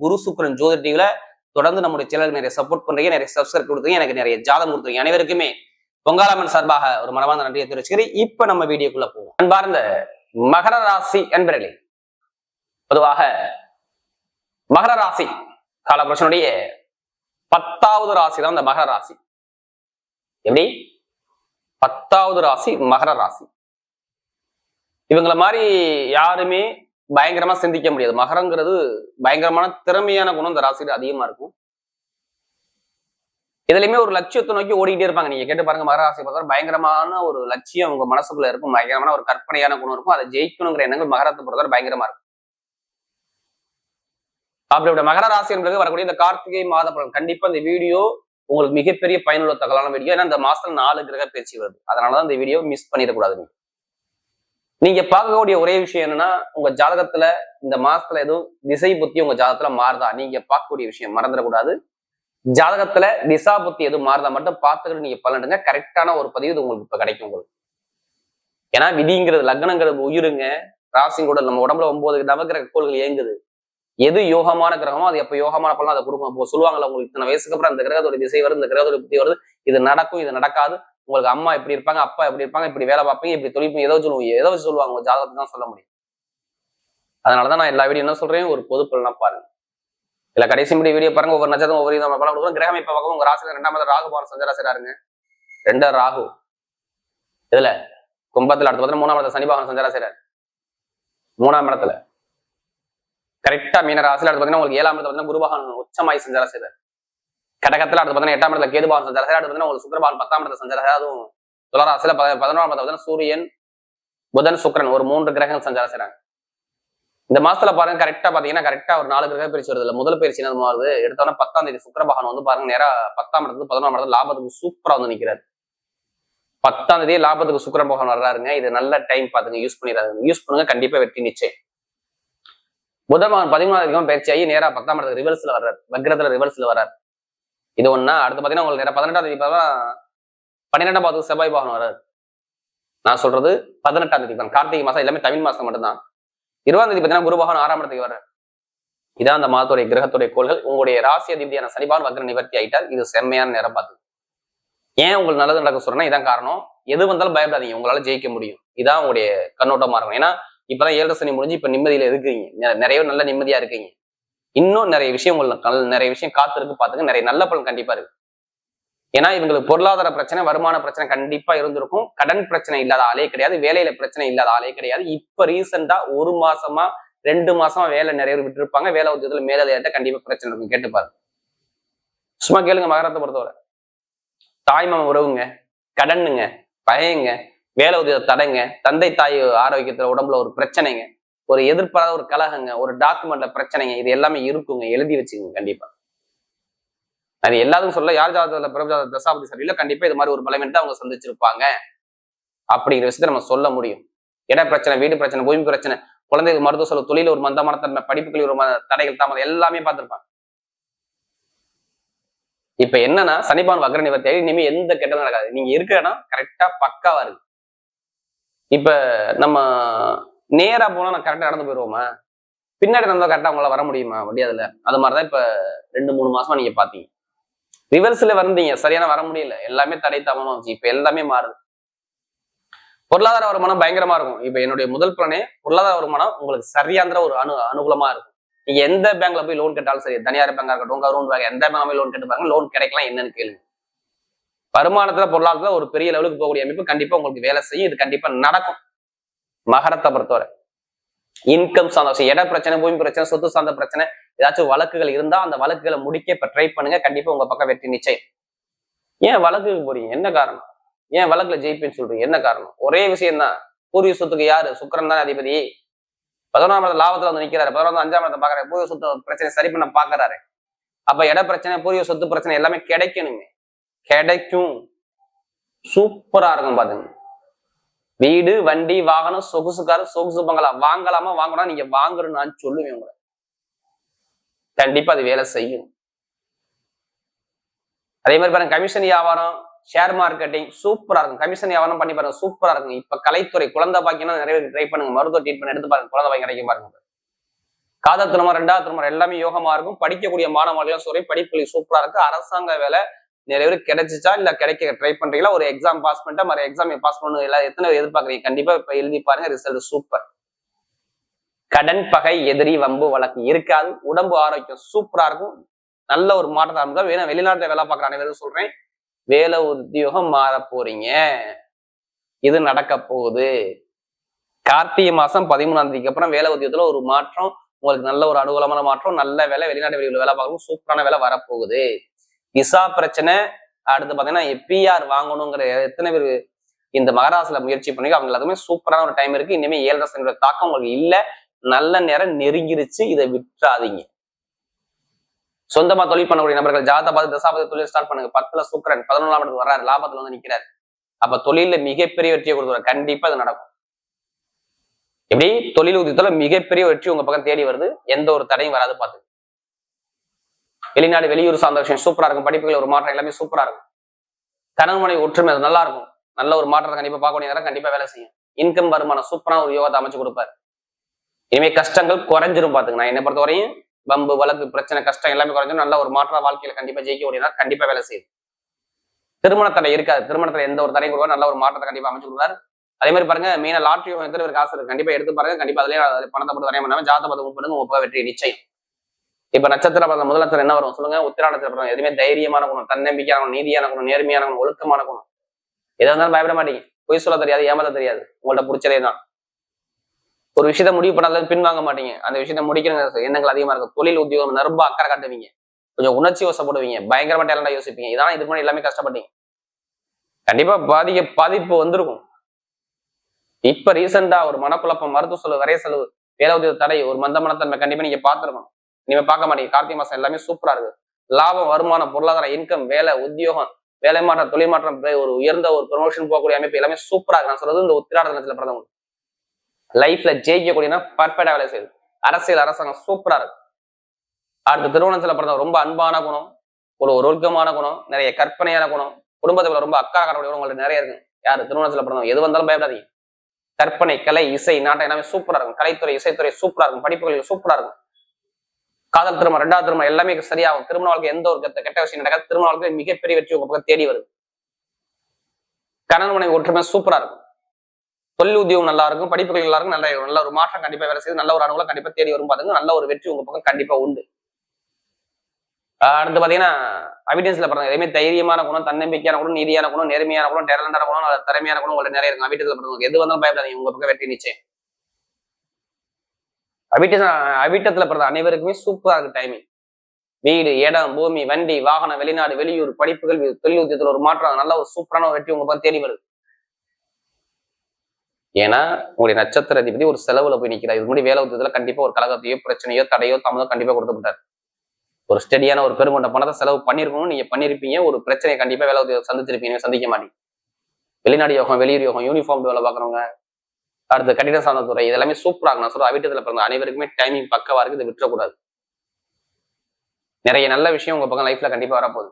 குரு சுக்கரன் ஜோதி டிவில தொடர்ந்து நம்முடைய சேனல் நிறைய சப்போர்ட் பண்றீங்க நிறைய சப்ஸ்கிரைப் கொடுத்தீங்க எனக்கு நிறைய ஜாதம் கொடுத்துருங்க அனைவருக்குமே பொங்காலம்மன் சார்பாக ஒரு மனமார்ந்த நன்றியை தெரிவிச்சுக்கிறேன். இப்ப நம்ம வீடியோக்குள்ள போவோம். அன்பார்ந்த மகர ராசி என்பர்களே பொதுவாக மகர ராசி காலபுருஷனுடைய பத்தாவது ராசி தான் இந்த மகர ராசி. எப்படி? பத்தாவது ராசி மகர ராசி. இவங்கள மாதிரி யாருமே பயங்கரமா சிந்திக்க முடியாது. மகரங்கிறது பயங்கரமான திறமையான குணம். இந்த ராசியில அதிகமா இருக்கும். இதுலயுமே ஒரு லட்சியத்தை நோக்கி ஓடிக்கிட்டே இருப்பாங்க. நீங்க கேட்டு பாருங்க மகர ராசி பார்த்தா பயங்கரமான ஒரு லட்சியம் உங்க மனசுக்குள்ள இருக்கும். பயங்கரமான ஒரு கற்பனையான குணம் இருக்கும். அதை ஜெயிக்கணுங்கிற எண்ணங்கள் மகரத்தை பொறுத்தவரை பயங்கரமா இருக்கும். அப்படியோட மகர ராசி என்பது வரக்கூடிய இந்த கார்த்திகை மாத பலன். கண்டிப்பா இந்த வீடியோ உங்களுக்கு மிகப்பெரிய பயனுள்ள தகவலான வீடியோ. ஏன்னா இந்த மாசத்துல நாலு கிரக பேச்சு வருது. அதனாலதான் இந்த வீடியோ மிஸ் பண்ணிடக்கூடாது நீங்க பார்க்கக்கூடிய ஒரே விஷயம் என்னன்னா உங்க ஜாதகத்துல இந்த மாசத்துல எதுவும் திசை புத்தி உங்க ஜாதகத்துல மாறுதா? நீங்க பார்க்கக்கூடிய விஷயம் மறந்துடக்கூடாது ஜாதகத்துல திசா புத்தி எதுவும் மாறுதா மட்டும் பார்த்துக்கிட்டு நீங்க பலனுங்க கரெக்டான ஒரு பதிவு இது உங்களுக்கு இப்ப கிடைக்கும் உங்களுக்கு. ஏன்னா விதிங்கிறது லக்னங்கிறது உயிருங்க. ராசிங்கூட நம்ம உடம்புல ஒன்பது நவகிரக கோள்கள் இயங்குது. எது யோகமான கிரகமோ அது எப்ப யோகமான பலன் அதை கொடுக்கும். அப்போ சொல்லுவாங்கல்ல உங்களுக்கு இத்தனை வயசுக்கு அப்புறம் அந்த கிரகத்தோட திசை வருது இந்த கிரகத்தோட புத்தி வருது. இது நடக்கும் இது நடக்காது. உங்களுக்கு அம்மா இப்படி இருப்பாங்க அப்பா இப்படி இருப்பாங்க இப்படி வேலை பார்ப்பீங்க இப்படி தொழில் ஏதோ சொல்லுவீங்க ஏதோ சொல்லுவாங்க உங்க ஜாதகத்தை தான் சொல்ல முடியும். அதனாலதான் நான் எல்லா வீடியோ என்ன சொல்றேன் ஒரு பொது பலனா பாருங்க. இல்ல கடைசி முடி வீடியோ பாருங்க ஒவ்வொரு நட்சத்திரம் ஒவ்வொரு விதமான பலன் கொடுக்குறோம் கிரகம் இப்ப பார்க்கும் உங்க ராசியில ரெண்டாம் ராகு பவன் சஞ்சராசிராருங்க ரெண்டா ராகு. இதுல கும்பத்துல அடுத்த பார்த்தா மூணாம் இடத்துல சனி பகவான் சஞ்சராசிரார் மூணாம் இடத்துல. கரெக்டா மீன ராசியில அடுத்து பார்த்தீங்கன்னா உங்களுக்கு ஏழாம் இடத்துல பார்த்தீங்கன்னா குருபகவான் உச்சமாய் சஞ்சராசிரார் கடகத்துல அடுத்து பார்த்தீங்கன்னா எட்டாம் இடத்துல கேது பகவான் சஞ்சாரம் அடுத்து பார்த்தீங்கன்னா உங்களுக்கு சுக்கரபான் பத்தாம் இடத்துல சஞ்சாரம் அதுவும் துளராசில பதினோராம் இடத்துல சூரியன் புதன் சுக்கரன் ஒரு மூன்று கிரகங்கள் சஞ்சாரம் செய்றாங்க இந்த மாசத்துல பாருங்க கரெக்டா பாத்தீங்கன்னா கரெக்டா ஒரு நாலு கிரக பயிற்சி வருது. இல்ல முதல் பயிற்சி என்ன வருது? எடுத்தோன்னா பத்தாம் தேதி சுக்கரபகவான் வந்து பாருங்க நேரா பத்தாம் இடத்துல பதினோராம் இடத்துல லாபத்துக்கு சூப்பரா வந்து நிக்கிறாரு. பத்தாம் தேதி லாபத்துக்கு சுக்கரபகவான் வர்றாருங்க. இது நல்ல டைம் பாத்துங்க யூஸ் பண்ணிடுறாரு யூஸ் பண்ணுங்க கண்டிப்பா வெற்றி நிச்சயம். புதன் மகன் பதிமூணாம் பயிற்சி ஆகி நேரா பத்தாம் இடத்துல ரிவர்ஸ்ல வர்றாரு. வக்ரத்துல ரிவர்ஸ்ல வர்றாரு. இது ஒன்னா அடுத்து பாத்தீங்கன்னா உங்களுக்கு நேரம் பதினெட்டாம் தேதி தான் பன்னிரெண்டாம் பாதத்துக்கு செவ்வாய் பகவான் வராது நான் சொல்றது பதினெட்டாம் தேதி தான். கார்த்திகை மாசம் எல்லாமே தமிழ் மாசம் மட்டும்தான். இருபதாம் தேதி பாத்தீங்கன்னா குருபாகன் ஆறாம் இடத்துக்கு வர இதான் அந்த மாதத்துடைய கிரகத்துடைய கோள்கள். உங்களுடைய ராசி அதிபதியான சனிபான் வக்ர நிவர்த்தி ஆயிட்டால் இது செம்மையான நேரம் பார்த்து. ஏன் உங்களுக்கு நல்லது நடக்க சொல்றேன்னா இதான் காரணம். எது வந்தாலும் பயப்படாதீங்க. உங்களால ஜெயிக்க முடியும். இதான் உங்களுடைய கண்ணோட்டமா இருக்கும் ஏன்னா இப்பதான் ஏழு சனி முடிஞ்சு இப்ப நிம்மதியில இருக்கீங்க நிறைய நல்ல நிம்மதியா இருக்கீங்க. இன்னும் நிறைய விஷயம் உங்களுக்கு நிறைய விஷயம் காத்திருக்கு பார்த்துக்க. நிறைய நல்ல பலன் கண்டிப்பா இருக்கு. ஏன்னா இவங்களுக்கு பொருளாதார பிரச்சனை வருமான பிரச்சனை கண்டிப்பா இருந்திருக்கும். கடன் பிரச்சனை இல்லாத ஆளே கிடையாது. வேலையில பிரச்சனை இல்லாத ஆளே கிடையாது. இப்ப ரீசெண்டா ஒரு மாசமா ரெண்டு மாசமா வேலை நிறைய பேர் விட்டுருப்பாங்க. வேலை உத்தியத்துல மேலதிகாரிட்ட கண்டிப்பா பிரச்சனை இருக்கும். கேட்டு பாருங்க. சும்மா கேளுங்க மகரத்தை பொறுத்தவரை. தாய்மாம உறவுங்க கடனுங்க பயங்க வேலை உதவி தடைங்க தந்தை தாய் ஆரோக்கியத்துல உடம்புல ஒரு பிரச்சனைங்க. ஒரு எதிர்பாராத ஒரு கலகங்க ஒரு டாக்குமெண்ட்ல பிரச்சனைங்க இது எல்லாமே இருக்குங்க. எழுதி வச்சுக்கோங்க கண்டிப்பா. அது எல்லாத்துக்கும் சொல்ல யார் ஜாதகத்துல பிரபு ஜாதக தசாபதி இல்ல கண்டிப்பா இது மாதிரி ஒரு பலவீனத்தை அவங்க சந்திச்சிருப்பாங்க. அப்படிங்கிற விஷயத்த நம்ம சொல்ல முடியும். இட பிரச்சனை வீடு பிரச்சனை பூமி பிரச்சனை குழந்தைகள் மருத்துவ செலவு தொழில ஒரு மந்தமான தன்மை படிப்புகளில் ஒரு தடைகள் தாமதம் எல்லாமே பார்த்திருப்பாங்க. இப்ப என்னன்னா சனிபான் வக்ர நிவர்த்தி இனிமே எந்த கெட்டதும் நடக்காது. நீங்க இருக்கிறனா கரெக்டா பக்காவா இருக்கு. இப்ப நம்ம நேரா போனா நான் கரெக்டா நடந்து போயிடுவோமா பின்னாடி நடந்தா கரெக்டா உங்களால வர முடியுமா? முடியாதுல்ல அது மாதிரிதான் இப்ப ரெண்டு மூணு மாசமா நீங்க பாத்தீங்க. ரிவர்ஸ்ல வந்தீங்க. சரியான வர முடியல. எல்லாமே தடை தாமமா வந்துச்சு. இப்ப எல்லாமே மாறுது. பொருளாதார வருமானம் பயங்கரமா இருக்கும். இப்ப என்னுடைய முதல் பிளானே பொருளாதார வருமானம் உங்களுக்கு சரியாந்திர ஒரு அனு அனுகூலமா இருக்கும். நீங்க எந்த பேங்க்ல போய் லோன் கேட்டாலும் சரி தனியார் பேங்கா இருக்கட்டும் கவர்மெண்ட் பேங்க் எந்த பேங்க் போய் லோன் கேட்டு பாருங்க லோன் கிடைக்கலாம் என்னன்னு கேளுங்க. வருமானத்துல பொருளாதாரத்துல ஒரு பெரிய லெவலுக்கு போகக்கூடிய அமைப்பு கண்டிப்பா உங்களுக்கு வேலை செய்யும். இது கண்டிப்பா நடக்கும். மகரத்தை பொறுத்தவரை. இன்கம் சார்ந்த விஷயம் இட பிரச்சனை பூமி பிரச்சனை சொத்து சார்ந்த பிரச்சனை ஏதாச்சும் வழக்குகள் இருந்தா அந்த வழக்குகளை முடிக்க இப்ப ட்ரை பண்ணுங்க. கண்டிப்பா உங்க பக்கம் வெற்றி நிச்சயம். ஏன் வழக்குக்கு போறீங்க? என்ன காரணம்? ஏன் வழக்குல ஜெயிப்பேன்னு சொல்றீங்க? என்ன காரணம்? ஒரே விஷயம் தான் பூர்வீக சொத்துக்கு யாரு? சுக்கரன் தானே அதிபதி. பதினொன்றாம் இடத்துல லாபத்துல வந்து நிக்கிறாரு. பதினொன்றாம் அஞ்சாம் இடத்தை பாக்குறாரு பூர்வீக சொத்து பிரச்சனை சரி பண்ண பாக்குறாரு அப்ப இட பிரச்சனை பூர்வீக சொத்து பிரச்சனை எல்லாமே கிடைக்கணுமே. கிடைக்கும். சூப்பரா இருக்கும் பாத்துங்க. வீடு வண்டி வாகனம் சொகுசு சொகுசு பங்களா. வாங்கலாமா வாங்கணும் நீங்க வாங்குறேன்னு நான் சொல்லுவேன் உங்களை. கண்டிப்பா அது வேலை செய்யும். அதே மாதிரி பாருங்க கமிஷன் வியாபாரம் ஷேர் மார்க்கெட்டிங் சூப்பரா இருக்கும். கமிஷன் வியாபாரம் பண்ணி பாருங்க சூப்பரா இருக்கும். இப்ப கலைத்துறை குழந்தை பாக்கியம் நிறைய ட்ரை பண்ணுங்க. மருத்துவ ட்ரீட்மெண்ட் எடுத்து பாருங்க குழந்தை பாக்கியம் கிடைக்கும் பாருங்க. காதல் திருமணம் ரெண்டாவது திருமணம் எல்லாமே யோகமா இருக்கும். படிக்கக்கூடிய மாணவர்களும் சரி படிப்புகள் சூப்பரா இருக்கு. அரசாங்க வேலை நிறைய பேர் கிடைச்சிச்சா? இல்ல கிடைக்க ட்ரை பண்றீங்களா? ஒரு எக்ஸாம் பாஸ் பண்ணிட்டா மறு எக்ஸாம் பாஸ் பண்ணணும். எல்லாம் எத்தனை பேர் எதிர்பார்க்கறீங்க? கண்டிப்பா இப்ப எழுதி பாருங்க ரிசல்ட் சூப்பர் கடன் பகை எதிரி வம்பு வழக்கு இருக்காது. உடம்பு ஆரோக்கியம் சூப்பரா இருக்கும். நல்ல ஒரு மாற்றத்தை ஆரம்பிக்கும் வேணும் வெளிநாட்டுல வேலை பார்க்குற அனைவரும் சொல்றேன். வேலை உத்தியோகம் மாற போறீங்க. இது நடக்க போகுது. கார்த்திகை மாசம் பதிமூணாம் தேதிக்கு அப்புறம் வேலை உத்தியோகத்துல ஒரு மாற்றம் உங்களுக்கு நல்ல ஒரு அனுகூலமான மாற்றம் நல்ல வேலை வெளிநாட்டு வெளியில் வேலை பார்க்கணும் சூப்பரான வேலை வரப்போகுது. விசா பிரச்சனை அடுத்து பாத்தீங்கன்னா எப்பிஆர் வாங்கணுங்கிற எத்தனை பேர் இந்த மகராசில முயற்சி பண்ணி அவங்க எல்லாத்துக்குமே சூப்பரான ஒரு டைம் இருக்கு. இனிமே ஏழரை சனியோட தாக்கம் உங்களுக்கு இல்ல. நல்ல நேரம் நெருங்கிருச்சு. இதை விட்டுறாதீங்க. சொந்தமா தொழில் பண்ணக்கூடிய நபர்கள் ஜாதக பார்த்து தசாபதி தொழில் ஸ்டார்ட் பண்ணுங்க. பத்துல சுக்கரன் பதினொன்றாம் இடத்துக்கு வர்றாரு. லாபத்துல வந்து நிக்கிறாரு. அப்ப தொழில மிகப்பெரிய வெற்றியை கொடுத்துருவாரு கண்டிப்பா அது நடக்கும். எப்படி? தொழில் உத்தியத்துல மிகப்பெரிய வெற்றி உங்க பக்கம் தேடி வருது. எந்த ஒரு தடையும் வராது பார்த்து வெளிநாடு வெளியூர் சார்ந்த விஷயம் சூப்பரா இருக்கும். படிப்புகள் ஒரு மாற்றம் எல்லாமே சூப்பரா இருக்கும். கணவன் மனைவி ஒற்றுமை அது நல்லா இருக்கும். நல்ல ஒரு மாற்றத்தை கண்டிப்பா பார்க்கக்கூடிய நேரம் கண்டிப்பா வேலை செய்யும். இன்கம் வருமானம் சூப்பரா ஒரு யோகத்தை அமைச்சு கொடுப்பாரு. இனிமே கஷ்டங்கள் குறைஞ்சிரும் பாத்துங்க நான் பொறுத்த வரையும் பம்பு வழக்கு பிரச்சனை கஷ்டம் எல்லாமே குறைஞ்சிரும். நல்ல ஒரு மாற்ற வாழ்க்கையில கண்டிப்பா ஜெயிக்க நேரம் கண்டிப்பா வேலை செய்யும். திருமண தடை இருக்காது. திருமணத்துல எந்த ஒரு தடையும் கொடுவார் நல்ல ஒரு மாற்றத்தை கண்டிப்பா அமைச்சு கொடுப்பாரு. அதே மாதிரி பாருங்க மெயினா லாட்ரி எத்தனை பேர் காசு இருக்கு. கண்டிப்பா எடுத்து பாருங்க. கண்டிப்பா அதுலயே பணத்தை போட்டு தரையும் பண்ணாம ஜாத பதம் பண்ணுங்க உங்க வெற்றி நிச்சயம். இப்ப நட்சத்திர பதம் முதல் நட்சத்திரம் என்ன வரும்? சொல்லுங்க. உத்திரா நட்சத்திரம் எதுவுமே தைரியமான குணம் தன்னம்பிக்கையான குணம் நீதியான குணம் நேர்மையான குணம் ஒழுக்கமான குணம். எதா இருந்தாலும் பயப்பட மாட்டீங்க. பொய் சொல்ல தெரியாது ஏமாத்த தெரியாது. உங்கள்ட்ட பிடிச்சதே தான். ஒரு விஷயத்த முடிவு பண்ணாலும் பின்வாங்க மாட்டீங்க. அந்த விஷயத்த முடிக்கிற எண்ணங்கள் அதிகமா இருக்கும்? தொழில் உத்தியோகம் ரொம்ப அக்கறை காட்டுவீங்க. கொஞ்சம் உணர்ச்சி வசப்படுவீங்க. பயங்கரமா டேலண்டா யோசிப்பீங்க. இதான் இதுக்கு முன்னாடி எல்லாமே கஷ்டப்பட்டீங்க. கண்டிப்பா பாதிக்க பாதிப்பு வந்திருக்கும். இப்ப ரீசெண்டா ஒரு மனக்குழப்பம் மருத்துவ செலவு வரைய செலவு வேலை உதவி தடை ஒரு மந்த மனத்தன்மை கண்டிப்பா நீங்க பாத்துருக்கணும் நீங்க பார்க்க மாட்டீங்க. கார்த்திகை மாசம் எல்லாமே சூப்பரா இருக்கு. லாபம் வருமானம் பொருளாதார இன்கம் வேலை உத்தியோகம் வேலை மாற்றம் தொழில் மாற்றம் ஒரு உயர்ந்த ஒரு ப்ரொமோஷன் போகக்கூடிய அமைப்பு எல்லாமே சூப்பரா இருக்கு. நான் சொல்றது இந்த உத்திராட தினத்துல பிறந்தவங்க லைஃப்ல ஜெயிக்கக்கூடியனா பர்ஃபெக்டா வேலை செய்யுது அரசியல் அரசாங்கம் சூப்பரா இருக்கு. அடுத்த திருவண்ணத்துல பிறந்தவங்க ரொம்ப அன்பான குணம் ஒரு ஒழுக்கமான குணம் நிறைய கற்பனையான குணம் குடும்பத்துல ரொம்ப அக்கா கடவுடைய உங்களுக்கு நிறைய இருக்கு. யாரு? திருமணத்துல பிறந்தவங்க. எது வந்தாலும் பயப்படாதீங்க. கற்பனை கலை இசை நாட்டம் எல்லாமே சூப்பரா இருக்கும். கலைத்துறை இசைத்துறை சூப்பரா இருக்கும். படிப்புகள் சூப்பரா இருக்கும். காதல் திருமணம் ரெண்டாவது திருமணம் எல்லாமே சரியாகும் திருமண வாழ்க்கை எந்த ஒரு கெட்ட விஷயம் நடக்காது. திருமண வாழ்க்கை மிகப்பெரிய வெற்றி உங்க பக்கம் தேடி வருது. கணவன் மனைவி ஒற்றுமை சூப்பரா இருக்கும். தொழில் உத்தியோகம் நல்லா இருக்கும். படிப்புகள் நல்லா இருக்கும். நல்ல நல்ல ஒரு மாற்றம் கண்டிப்பா வேலை செய்து நல்ல ஒரு அனுகூலம் கண்டிப்பா தேடி வரும். பாருங்க நல்ல ஒரு வெற்றி உங்க பக்கம் கண்டிப்பா உண்டு. அடுத்து பாத்தீங்கன்னா அவிடன்ஸ்ல பிறந்த எதுவுமே தைரியமான குணம் தன்னம்பிக்கையான குணம் நீதியான குணம் நேர்மையான குணம் டேலண்டான குணம் திறமையான குணம் உங்களுக்கு நிறைய இருக்கும். அவிட்டத்துல பிறந்தவங்க எது வந்தாலும் பயப்படாதீங்க. உங்க பக்கம் வெற்றி நிச்சயம். அவிட்ட அவிட்டத்துல பிறந்த அனைவருக்குமே சூப்பரா இருக்கு டைமிங் வீடு இடம் பூமி வண்டி வாகனம் வெளிநாடு வெளியூர் படிப்புகள் தொழில் உத்தியத்தில் ஒரு மாற்றம் நல்ல ஒரு சூப்பரான ஒரு வெற்றி உங்க பார்த்து தேடி வருது. ஏன்னா உங்களுடைய நட்சத்திர அதிபதி ஒரு செலவுல போய் நிற்கிறார் இது முன்னாடி வேலை உத்தியத்துல கண்டிப்பா ஒரு கழகத்தையோ பிரச்சனையோ தடையோ தாமதோ கண்டிப்பா கொடுத்துட்டார் ஒரு ஸ்டெடியான ஒரு பெருமண்ட பணத்தை செலவு பண்ணிருக்கணும் நீங்க பண்ணிருப்பீங்க. ஒரு பிரச்சனையை கண்டிப்பா வேலை உத்தியோகம் சந்திச்சிருப்பீங்க. சந்திக்க மாட்டீங்க. வெளிநாடு யோகம் வெளியூர் யோகம் யூனிஃபார்ம் வேலை பாக்குறவங்க அடுத்து கட்டிட சார்ந்த துறை இதெல்லாமே சூப்பராக நான் சொல்ற வீட்டுல பிறந்த அனைவருக்குமே டைமிங் பக்கவா இருக்கு இதை விட்டுறக்கூடாது. நிறைய நல்ல விஷயம் உங்க பக்கம் லைஃப்ல கண்டிப்பா வரப்போகுது.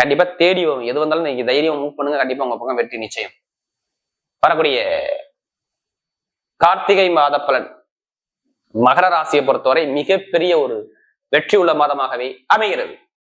கண்டிப்பா தேடி வரும். எது வந்தாலும் நீங்க தைரியம் மூவ் பண்ணுங்க. கண்டிப்பா உங்க பக்கம் வெற்றி நிச்சயம். வரக்கூடிய கார்த்திகை மாத பலன். மகர ராசியை பொறுத்தவரை மிகப்பெரிய ஒரு வெற்றி உள்ள மாதமாகவே அமைகிறது.